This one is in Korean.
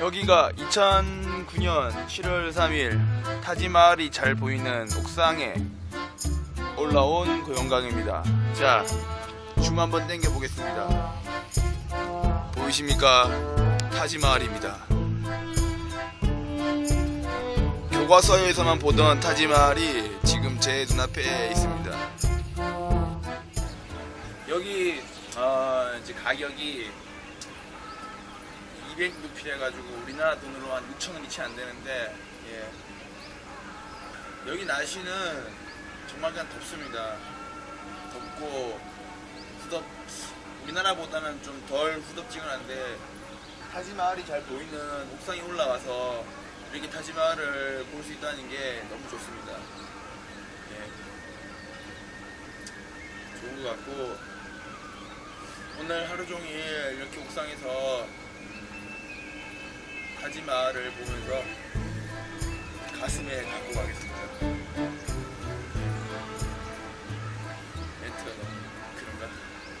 여기가 2009년 7월 3일 타지마을이 잘 보이는 옥상에 올라온 그 영광입니다. 자, 줌 한번 당겨 보겠습니다. 보이십니까? 타지마을입니다. 교과서에서만 보던 타지마을이 지금 제 눈앞에 있습니다. 여기 어, 이제 가격이 200루피 해가지고 우리나라 돈으로 한 6천 원이 채 안 되는데 예. 여기 날씨는 정말 그냥 덥습니다. 덥고 후덥 우리나라보다는 좀 덜 후덥지근 한데 타지마을이 잘 보이는 옥상에 올라와서 이렇게 타지마을을 볼 수 있다는 게 너무 좋습니다. 예. 좋은 것 같고 오늘 하루 종일 이렇게 옥상에서 타지마을을 보면서 가슴에 갖고 가겠습니다.